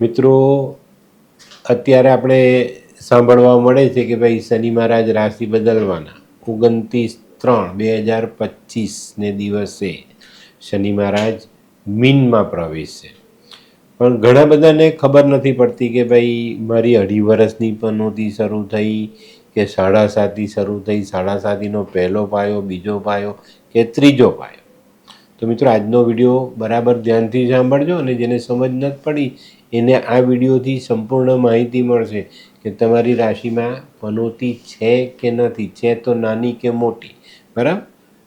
મિત્રો, અત્યારે આપણે સાંભળવા મળે છે કે ભાઈ શનિ મહારાજ રાશિ બદલવાના. ઓગણત્રીસ ત્રણ બે હજાર પચીસને દિવસે શનિ મહારાજ મીનમાં પ્રવેશશે પણ ઘણા બધાને ખબર નથી પડતી કે ભાઈ મારી અઢી વર્ષની પનોતી શરૂ થઈ કે સાડા સાતી શરૂ થઈ, સાડા સાતીનો પહેલો પાયો, બીજો પાયો કે ત્રીજો પાયો. તો મિત્રો, આજનો વીડિયો બરાબર ધ્યાનથી સાંભળજો અને જેને સમજ નથી પડી, એને આ વિડીયોથી સંપૂર્ણ માહિતી મળશે કે તમારી રાશિમાં પનોતી છે કે નથી. છે તો નાની કે મોટી, બરાબર?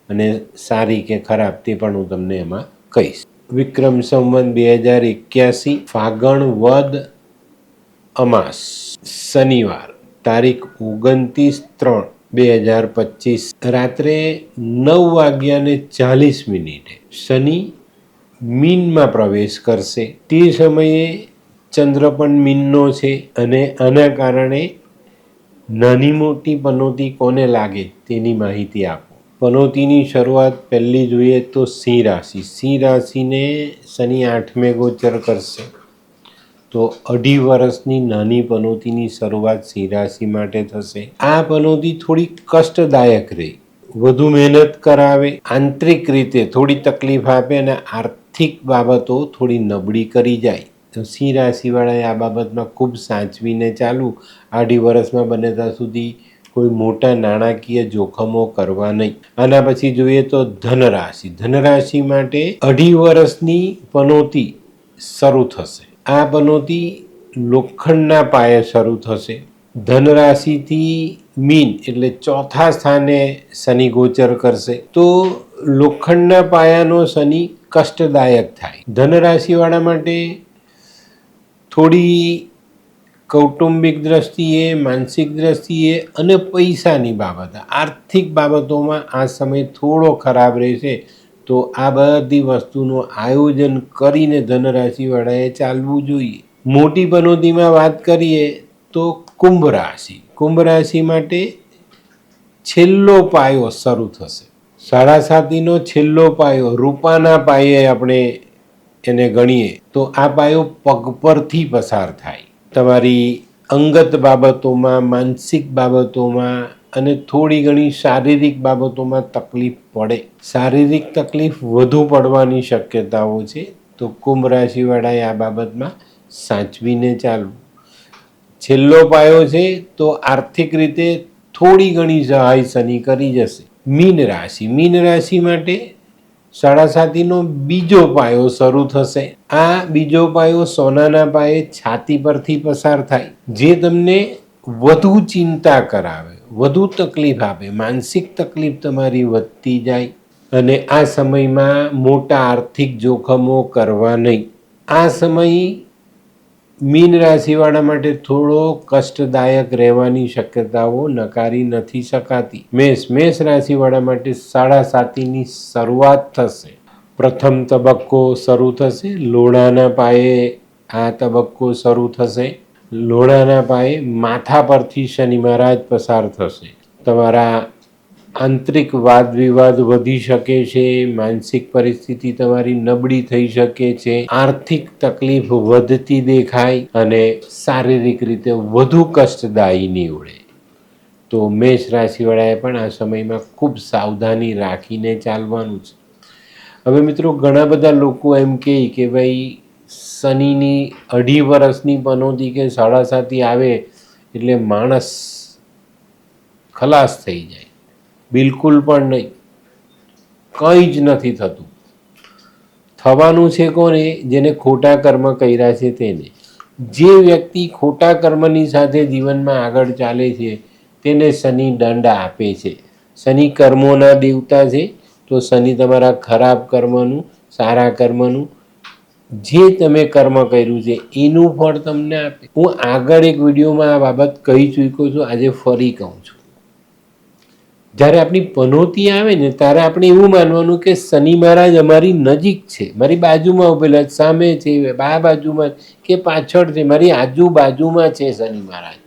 અને સારી કે ખરાબ તે પણ હું તમને એમાં કહીશ. વિક્રમ સંવત બે હજાર એક્યાસી, ફાગણ વદ અમાસ, શનિવાર, તારીખ ઓગણત્રીસ ત્રણ. બે હજાર પચીસ રાત્રે નવ વાગ્યાને ચાલીસ મિનિટે શનિ મીનમાં પ્રવેશ કરશે. તે સમયે ચંદ્ર પણ મીનનો છે અને આના કારણે નાની મોટી પનોતી કોને લાગે તેની માહિતી આપો. પનોતીની શરૂઆત પહેલી જોઈએ તો સિંહ રાશિ. સિંહ રાશિને શનિ આઠમે ગોચર કરશે. તો અઢી વર્ષની નાની પનોતીની શરૂઆત સિંહ રાશિ માટે થશે. આ પનોતી થોડી કષ્ટદાયક રહી. વધુ મહેનત કરાવે, આંતરિક રીતે થોડી તકલીફ આપે અને આર્થિક બાબતો થોડી નબળી કરી જાય. તો સિંહ રાશિવાળાએ આ બાબતમાં ખૂબ સાચવીને ચાલવું અઢી વર્ષમાં બને ત્યાં સુધી કોઈ મોટા નાણાકીય જોખમો કરવા નહીં. આના પછી જોઈએ તો ધનરાશિ. ધનરાશિ માટે અઢી વર્ષની પનોતી શરૂ થશે. આ બનોતી લોખંડના પાયે શરૂ થશે. ધનરાશિથી મીન એટલે ચોથા સ્થાને શનિ ગોચર કરશે. તો લોખંડના પાયાનો શનિ કષ્ટદાયક થાય. ધનરાશિવાળા માટે થોડી કૌટુંબિક દ્રષ્ટિએ, માનસિક દ્રષ્ટિએ અને પૈસાની બાબત. આર્થિક બાબતોમાં આ સમય થોડો ખરાબ રહેશે. તો આ બધી વસ્તુનું આયોજન કરીને ધનરાશિવાળાએ ચાલવું જોઈએ. મોટી પનોતીમાં વાત કરીએ તો કુંભ રાશિ. કુંભ રાશિ માટે છેલ્લો પાયો શરૂ થશે. સાડા સાતીનો છેલ્લો પાયો રૂપાના પાયે આપણે એને ગણીએ તો આ પાયો પગ પરથી પસાર થાય. તમારી અંગત બાબતોમાં, માનસિક બાબતોમાં અને થોડી ઘણી શારીરિક બાબતોમાં તકલીફ પડે. શારીરિક તકલીફ વધુ પડવાની શક્યતાઓ છે, તો કુંભ રાશિવાળાએ આ બાબતમાં સાચવીને ચાલવું. છેલ્લો પાયો છે, તો આર્થિક રીતે થોડી ઘણી સહાય શનિ કરી જશે. મીન રાશિ. મીન રાશિ માટે સાડા સાતીનો બીજો પાયો શરૂ થશે. આ બીજો પાયો સોનાના પાયે છાતી પરથી પસાર થાય, જે તમને વધુ ચિંતા કરાવે. વધુ તકલીફ આપે માનસિક તકલીફ તમારી વધતી જાય અને આ સમયમાં મોટા આર્થિક જોખમો કરવા નહીં. આ સમય મીન રાશિવાળા માટે થોડો કષ્ટદાયક રહેવાની શક્યતાઓ નકારી નથી શકાતી. મેષ મેષ રાશિવાળા માટે સાડા સાતીની શરૂઆત થશે. પ્રથમ તબક્કો શરૂ થશે, લોણાના પાયે આ તબક્કો શરૂ થશે. લોણાના પાયે માથા પરથી શનિ મહારાજ પસાર થશે. તમારા આંતરિક વાદ વિવાદ વધી શકે છે, માનસિક પરિસ્થિતિ તમારી નબળી થઈ શકે છે, આર્થિક તકલીફ વધતી દેખાય અને શારીરિક રીતે વધુ કષ્ટદાયી નીવડે. તો મેષ રાશિવાળાએ પણ આ સમયમાં ખૂબ સાવધાની રાખીને ચાલવાનું છે. હવે મિત્રો, ઘણા બધા લોકો એમ કહે કે ભાઈ શનિની અઢી વર્ષની પનોતી કે સાડા સાતી આવે એટલે માણસ ખલાસ થઈ જાય. બિલકુલ પણ નહીં. કંઈ જ નથી થતું. થવાનું છે કોને? જેને ખોટા કર્મ કર્યા છે તેને. જે વ્યક્તિ ખોટા કર્મની સાથે જીવનમાં આગળ ચાલે છે, તેને શનિ દંડ આપે છે. શનિ કર્મોના દેવતા છે, તો શનિ તમારા ખરાબ કર્મનું, સારા કર્મનું જે તમે કર્મ કર્યું છે, એનું ફળ તમને આપે. હું આગળ એક વિડીયોમાં આ બાબત કહી ચૂક્યો છું, આજે ફરી કહું છું. જ્યારે આપણી પનોતી આવે ને, ત્યારે આપણે એવું માનવાનું કે શનિ મહારાજ અમારી નજીક છે. મારી બાજુમાં ઉભેલા સામે છે, બા બાજુમાં કે પાછળ છે, મારી આજુબાજુમાં છે શનિ મહારાજ.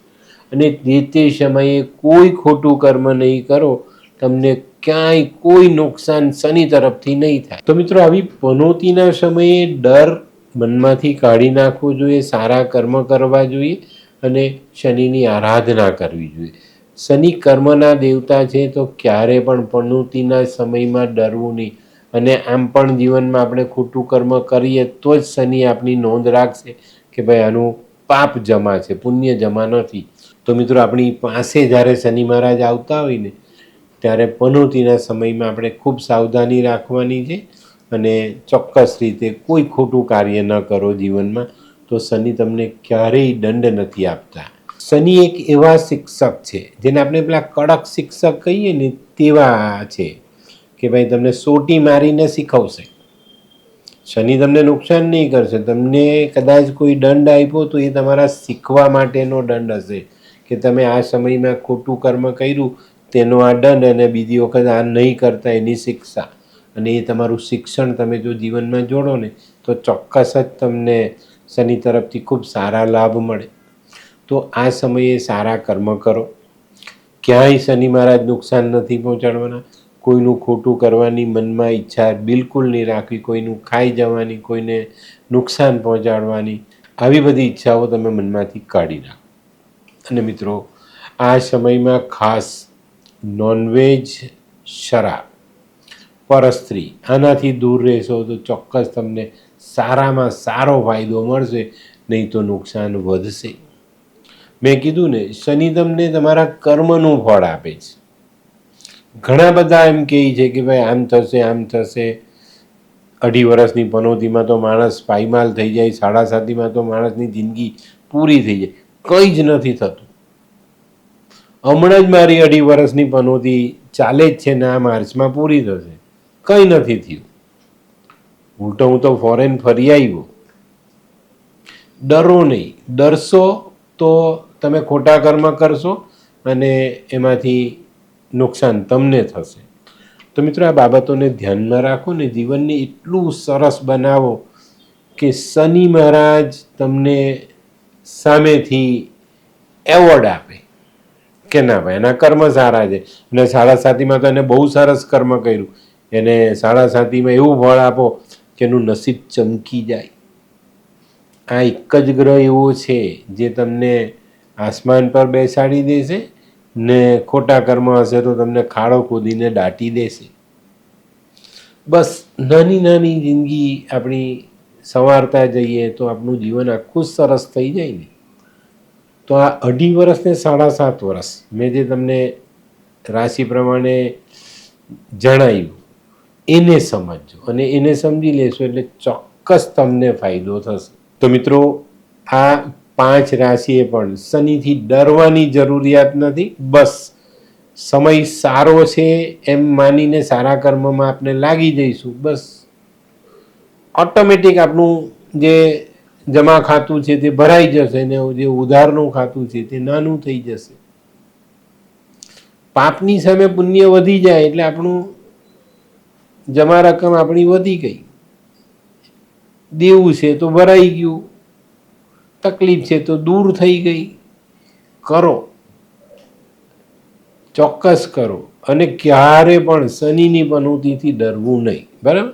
અને જે તે સમયે કોઈ ખોટું કર્મ નહીં કરો, તમને ક્યાંય કોઈ નુકસાન શનિ તરફથી નહીં થાય. તો મિત્રો, આવી પનોતીના સમયે ડર મનમાંથી કાઢી નાખવો જોઈએ, સારા કર્મ કરવા જોઈએ અને શનિની આરાધના કરવી જોઈએ. શનિ કર્મના દેવતા છે તો ક્યારે પણ પનોતીના સમયમાં ડરવું નહીં. અને આમ પણ જીવનમાં આપણે ખોટું કર્મ કરીએ તો જ શનિ આપણી નોંધ રાખશે કે ભાઈ, આનું પાપ જમા છે, પુણ્ય જમા નથી. તો મિત્રો, આપણી પાસે જ્યારે શનિ મહારાજ આવતા હોય ને ત્યારે પનોતીના સમયમાં આપણે ખૂબ સાવધાની રાખવાની છે અને ચોક્કસ રીતે કોઈ ખોટું કાર્ય ન કરો જીવનમાં, તો શનિ તમને ક્યારેય દંડ નથી આપતા. શનિ એક એવા શિક્ષક છે, જેને આપણે પેલા કડક શિક્ષક કહીએ ને તેવા છે કે ભાઈ તમને સોટી મારીને શીખવશે. શનિ તમને નુકસાન નહીં કરશે, તમને કદાચ કોઈ દંડ આપ્યો તો એ તમારા શીખવા માટેનો દંડ હશે કે તમે આ સમયમાં ખોટું કર્મ કર્યું તેનો આ દંડ અને બીજી વખત આ નહીં કરતા એની શિક્ષા. અને એ તમારું શિક્ષણ તમે જો જીવનમાં જોડો ને, તો ચોક્કસ જ તમને શનિ તરફથી ખૂબ સારા લાભ મળે. તો આ સમયે સારા કર્મ કરો. ક્યાંય શનિ મહારાજ નુકસાન નથી પહોંચાડવાના. કોઈનું ખોટું કરવાની મનમાં ઈચ્છા બિલકુલ નહીં રાખવી. કોઈનું ખાઈ જવાની, કોઈને નુકસાન પહોંચાડવાની, આવી બધી ઈચ્છાઓ તમે મનમાંથી કાઢી નાખો. અને મિત્રો, આ સમયમાં ખાસ નોનવેજ શરાબ. પરસ્ત્રી આનાથી દૂર રહેશો તો ચોક્કસ તમને સારામાં સારો ફાયદો મળશે, નહીં તો નુકસાન વધશે. મેં કીધું ને, શનિ તમને તમારા કર્મનું ફળ આપે છે. ઘણા બધા એમ કહે છે કે ભાઈ આમ થશે આમ થશે. અઢી વર્ષની પનોતીમાં તો માણસ પાયમાલ થઈ જાય, સાડા સાતીમાં તો માણસની જિંદગી પૂરી થઈ જાય. કંઈ જ નથી થતું. હમણાં જ મારી અઢી વર્ષની પનોતી ચાલે જ છે ને આ માર્ચમાં પૂરી થશે. કંઈ નથી થયું. ઉલટો હું તો ફોરેન ફરી આવ્યો. ડરો નહીં. ડરશો તો તમે ખોટા કર્મ કરશો અને એમાંથી નુકસાન તમને થશે. તો મિત્રો આ બાબતોને ધ્યાનમાં રાખો ને જીવનને એટલું સરસ બનાવો કે શનિ મહારાજ તમને સામેથી એવોર્ડ આપે. કે ના ભાઈ, એના કર્મ સારા છે. અને સાડા સાતીમાં તો એને બહુ સરસ કર્મ કર્યું. એને સાડા સાતીમાં એવું ફળ આપો કે એનું નસીબ ચમકી જાય. આ એક જ ગ્રહ એવો છે જે તમને આસમાન પર બેસાડી દેશે ને ખોટા કર્મ હશે તો તમને ખાડો ખોદીને દાટી દેશે. બસ નાની નાની જિંદગી આપણી સંવારતા જઈએ તો આપણું જીવન આખું સરસ થઈ જાય ને. તો આ અઢી વર્ષ ને સાડા સાત વર્ષ મેં જે તમને રાશિ પ્રમાણે જણાવ્યું, એને સમજજો અને એને સમજી લેશો એટલે ચોક્કસ તમને ફાયદો થશે. તો મિત્રો, આ પાંચ રાશિએ પણ શનિથી ડરવાની જરૂરિયાત નથી, બસ સમય સારો છે એમ માનીને સારા કર્મમાં આપણે લાગી જઈશું, બસ. ઓટોમેટિક આપણું જે જમા ખાતું છે તે ભરાઈ જશે ને જે ઉધારનું ખાતું છે તે નાનું થઈ જશે. પાપની સામે પુણ્ય વધી જાય એટલે આપણું જમા રકમ આપણી વધી ગઈ. દેવું છે તો ભરાઈ ગયું. તકલીફ છે તો દૂર થઈ ગઈ. કરો. ચોક્કસ કરો. અને ક્યારે પણ શનિની પનોતીથી ડરવું નહીં. બરાબર?